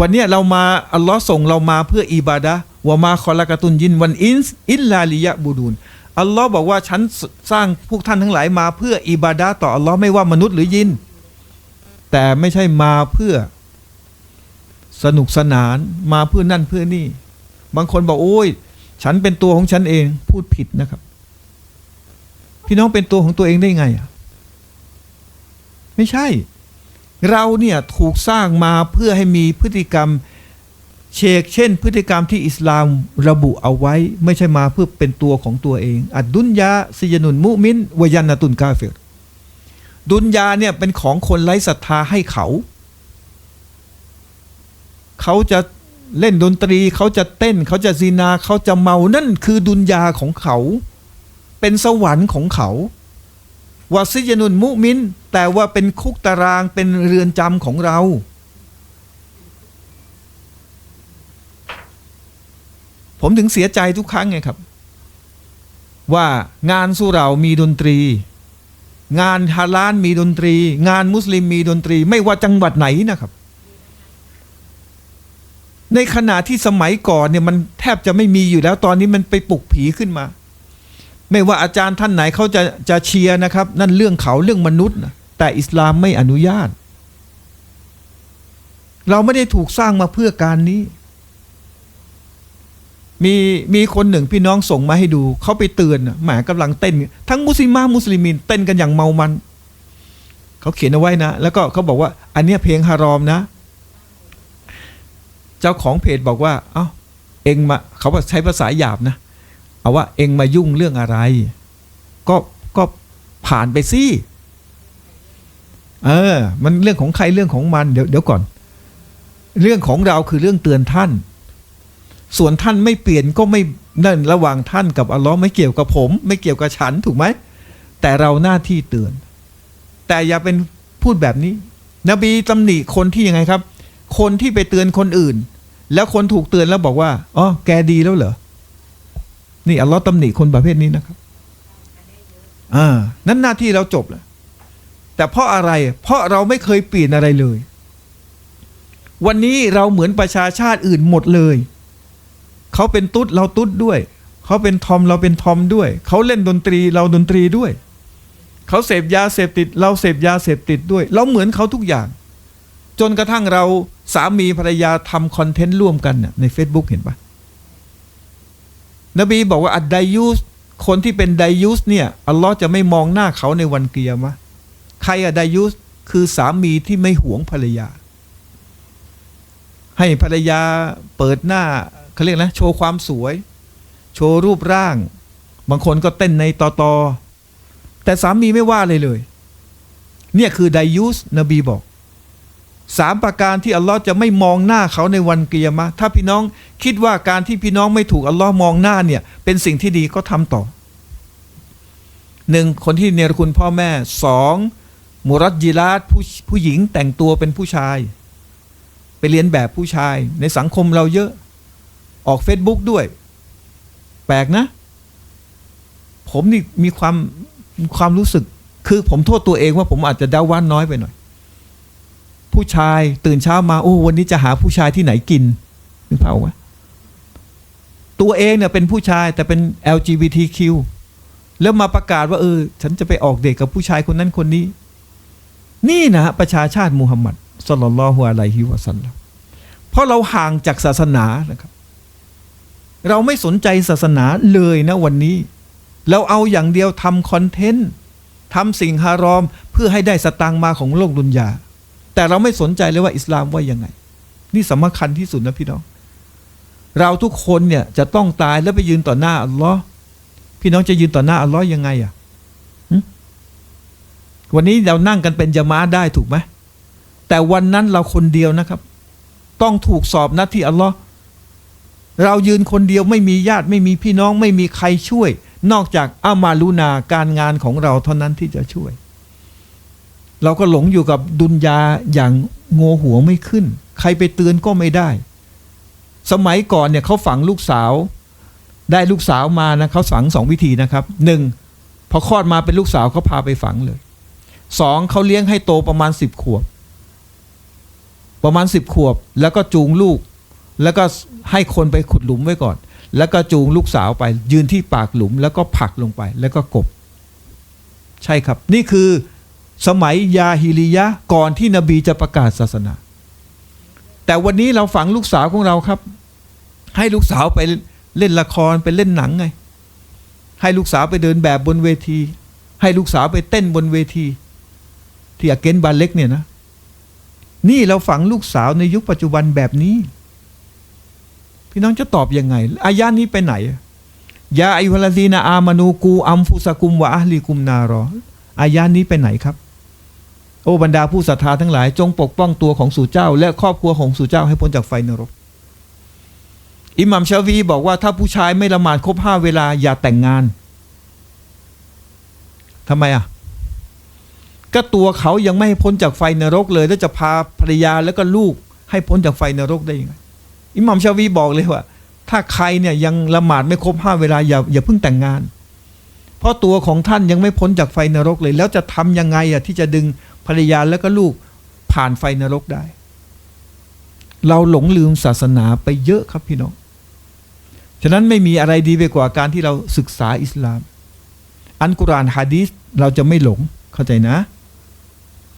วันนี้เรามาอัลลอฮ์ส่งเรามาเพื่ออิบาดะห์วะมาคอลากตุนยินวันอินส์อิลลาลิยะบูดูนอัลลอฮ์บอกว่าฉันสร้างพวกท่านทั้งหลายมาเพื่ออิบาดะห์ต่ออัลลอฮ์ไม่ว่ามนุษย์หรือยิน แต่ไม่ใช่มาเพื่อ สนุกสนานมาเพื่อนั่นเพื่อนี่ บางคนบอกโอ้ย ฉันเป็นตัวของฉันเองพูดผิดนะครับ พี่น้องเป็นตัวของตัวเองได้ไงอะไม่ใช่ เราเนี่ยถูกสร้างมาเพื่อให้มีพฤติกรรมเชกเช่น พฤติกรรมที่อิสลามระบุเอาไว้ ไม่ใช่มาเพื่อเป็นตัวของตัวเอง อัดดุนยาซิยนุนมุมินวยันนตุนกาเฟรดุนยาเนี่ยเป็นของคนไร้ศรัทธาให้เขา เขาจะเล่นดนตรีเขาจะเต้น เขาจะซีนาเขาจะเมานั่นคือดุนยาของเขา เป็นสวรรค์ของเขาวาซิยนุนมุมิน แต่ว่าเป็นคุกตารางเป็นเรือนจำของเรา ผมถึงเสียใจทุกครั้งไงครับ ว่างานสุเรามีดนตรี งานฮาลานมีดนตรี งานมุสลิมมีดนตรี ไม่ว่าจังหวัดไหนนะครับ ในขณะที่สมัยก่อนเนี่ยมันแทบจะไม่มีอยู่แล้วตอนนี้มันไปปลุกผีขึ้นมาไม่ว่าอาจารย์ท่านไหนเขาจะจะเชียร์นะครับ นั่นเรื่องเขาเรื่องมนุษย์นะ แต่อิสลามไม่อนุญาต เราไม่ได้ถูกสร้างมาเพื่อการนี้ มีมีคนหนึ่งพี่น้องส่งมาให้ดู เขาไปเตือนหมากำลังเต้น ทั้งมุสลิมามุสลิมินเต้นกันอย่างเมามัน เขาเขียนเอาไว้นะ แล้วก็เขาบอกว่า อันเนี้ยเพลงฮารอมนะ เจ้าของเพจบอกว่า เอ้าเองมาเขาใช้ภาษาหยาบนะ เอาว่าเองมายุ่งเรื่องอะไร ก็ก็ผ่านไปสิ เออ มันเรื่องของใครเรื่องของมันเดี๋ยวเดี๋ยวก่อน เรื่องของเราคือเรื่องเตือนท่าน ส่วนท่านไม่เปลี่ยนก็ไม่นั่นระหว่างท่านกับอัลลอฮ์ไม่เกี่ยวกับผม ไม่เกี่ยวกับฉันถูกไหมแต่เราหน้าที่เตือน แต่อย่าเป็นพูดแบบนี้ นบีตำหนิคนที่ยังไงครับ คนที่ไปเตือนคนอื่น แล้วคนถูกเตือนแล้วบอกว่าอ๋อแกดีแล้วเหรอนี่อัลลอฮ์ตำหนิคนประเภทนี้นะครับ อ่า นั้นหน้าที่เราจบแล้ว แต่เพราะอะไร เพราะเราไม่เคยเปลี่ยนอะไรเลย วันนี้เราเหมือนประชาชาติอื่นหมดเลย เขาเป็นตุ๊ดเราตุ๊ดด้วย เขาเป็นทอมเราเป็นทอมด้วย เขาเล่นดนตรีเราดนตรีด้วย เขาเสพยาเสพติด เราเสพยาเสพติดด้วย เราเหมือนเขาทุกอย่าง จนกระทั่งเราสามีภรรยาทำคอนเทนต์ร่วมกันน่ใน Facebook เห็นปะนบีบอกว่าอัดไดยูสคนที่เป็นไดยูสเนี่ยอัลลอฮ์จะไม่มองหน้าเขาในวันเกียร์มะ ใครอะไดยูสคือสามีที่ไม่หวงภรรยา ให้ภรรยาเปิดหน้าเขาเรียกนะ โชว์ความสวย โชว์รูปร่าง บางคนก็เต้นในตอตอแต่สามีไม่ว่าเลยเลย เนี่ยคือไดยูสนบีบอกสามประการที่อัลลอฮ์จะไม่มองหน้าเขาในวันเกียรมะถ้าพี่น้องคิดว่าการที่พี่น้องไม่ถูกอัลลอฮ์มองหน้าเนี่ย เป็นสิ่งที่ดีก็ทำต่อหนึ่งคนที่เนรคุณพ่อแม่สอง มุรัตยิลาตผู้ผู้หญิงแต่งตัวเป็นผู้ชาย ไปเรียนแบบผู้ชายในสังคมเราเยอะ ออกเฟซบุ๊กด้วย แปลกนะ ผมนี่มีความความรู้สึก คือผมโทษตัวเองว่าผมอาจจะดาว่าน้อยไปหน่อย ผู้ชายตื่นเช้ามา โอ้วันนี้จะหาผู้ชายที่ไหนกินนึกเผาวะตัวเองเนี่ยเป็นผู้ชายแต่เป็น LGBTQ แล้วมาประกาศว่าเออ ฉันจะไปออกเดทกับผู้ชายคนนั้นคนนี้ นี่นะฮะประชาชาติมูฮัมหมัดสลลัลลอฮุอะลัยฮิวะสัลลัมเพราะเราห่างจากศาสนานะครับ เราไม่สนใจศาสนาเลยนะวันนี้ เราเอาอย่างเดียวทำคอนเทนต์ทำสิ่งฮารอมเพื่อให้ได้สตางค์มาของโลกดุนยา แต่เราไม่สนใจเลยว่าอิสลามว่ายังไง นี่สำคัญที่สุดนะพี่น้อง เราทุกคนเนี่ยจะต้องตายแล้วไปยืนต่อหน้าอัลลอฮ์พี่น้องจะยืนต่อหน้าอัลลอฮ์ยังไงอะ วันนี้เรานั่งกันเป็นจามาได้ถูกไหมแต่วันนั้นเราคนเดียวนะครับ ต้องถูกสอบนัดที่อัลลอฮ์เรายืนคนเดียวไม่มีญาติไม่มีพี่น้องไม่มีใครช่วย นอกจากอามาลูนาการงานของเราเท่านั้นที่จะช่วย เราก็หลงอยู่กับดุนยาอย่างโงหัวไม่ขึ้น ใครไปเตือนก็ไม่ได้ สมัยก่อนเนี่ยเขาฝังลูกสาว ได้ลูกสาวมานะเขาฝังสองวิธีนะครับหนึ่งพอคลอดมาเป็นลูกสาวเขาพาไปฝังเลย สองเขาเลี้ยงให้โตประมาณสิบขวบ ประมาณสิบขวบ แล้วก็จูงลูก แล้วก็ให้คนไปขุดหลุมไว้ก่อน แล้วก็จูงลูกสาวไป ยืนที่ปากหลุม แล้วก็ผลักลงไป แล้วก็กบ ใช่ครับ นี่คือสมัยยาฮิลิยะก่อนที่นบีจะประกาศศาสนา แต่วันนี้เราฝังลูกสาวของเราครับ ให้ลูกสาวไปเล่นละครไปเล่นหนังไง ให้ลูกสาวไปเดินแบบบนเวที ให้ลูกสาวไปเต้นบนเวที ที่อาเกนบาเล็กเนี่ยนะ นี่เราฝังลูกสาวในยุคปัจจุบันแบบนี้ พี่น้องจะตอบยังไง อายานี้ไปไหนยาอายุฮลาซีนาอามานูกูอัมฟุสกุมวะอัลลีกุมนารออายานี้ไปไหนครับ โอ้บรรดาผู้ศรัทธาทั้งหลาย จงปกป้องตัวของสู่เจ้า และครอบครัวของสู่เจ้าให้พ้นจากไฟนรกอิหมัมชาวีบอกว่าถ้าผู้ชายไม่ละหมาดครบห้าเวลาอย่าแต่งงานทำไมอะ ก็ตัวเขายังไม่พ้นจากไฟนรกเลย แล้วจะพาภรรยาแล้วก็ลูกให้พ้นจากไฟนรกได้ยังไงอิหมัมชาวีบอกเลยว่า ถ้าใครเนี่ยยังละหมาดไม่ครบห้าเวลาอย่าอย่าเพิ่งแต่งงาน เพราะตัวของท่านยังไม่พ้นจากไฟนรกเลย แล้วจะทำยังไงอะที่จะดึงภรรยาแล้วก็ลูกผ่านไฟนรกได้ เราหลงลืมศาสนาไปเยอะครับพี่น้องฉะนั้นไม่มีอะไรดีไปกว่าการที่เราศึกษาอิสลาม อันกุรอานฮะดีษเราจะไม่หลงเข้าใจนะ